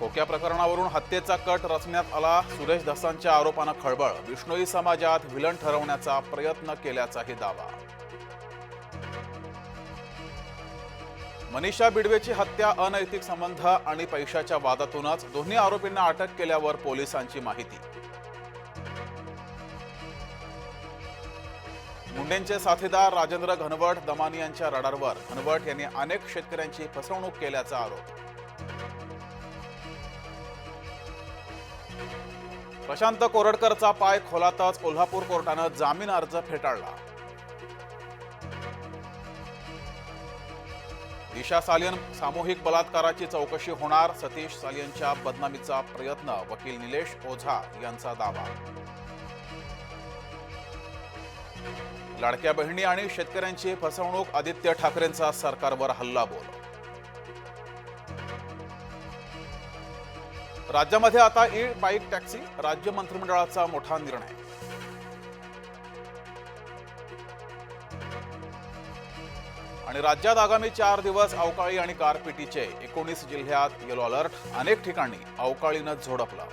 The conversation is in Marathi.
खोक्या प्रकरणावरून हत्येचा कट रचण्यात आला. सुरेश धसांच्या आरोपानं खळबळ. विष्णोई समाजात विलन ठरवण्याचा प्रयत्न केल्याचाही दावा. मनीषा बिडवेची हत्या अनैतिक संबंध आणि पैशाच्या वादातूनच दोन्ही आरोपींना अटक केल्यावर पोलिसांची माहिती. मुंडेंचे साथीदार राजेंद्र घनवट दमानी यांच्या रडारवर. घनवट यांनी अनेक शेतकऱ्यांची फसवणूक केल्याचा आरोप. प्रशांत कोरडकरचा पाय खोलातच कोल्हापूर कोर्टानं जामीन अर्ज फेटाळला. दिशा सालियन सामूहिक बलात्काराची चौकशी होणार सतीश सालियनच्या बदनामीचा प्रयत्न वकील निलेश ओझा यांचा दावा. लाडक्या बहिणी आणि शेतकऱ्यांची फसवणूक आदित्य ठाकरेंचा सरकारवर हल्ला बोल राज्यामध्ये आता ई बाईक टॅक्सी राज्य मंत्रिमंडळाचा मोठा निर्णय. आणि राज्यात आगामी चार दिवस अवकाळी आणि गारपिटीचे एकोणीस जिल्ह्यात येलो अलर्ट अनेक ठिकाणी अवकाळीनं झोडपलं.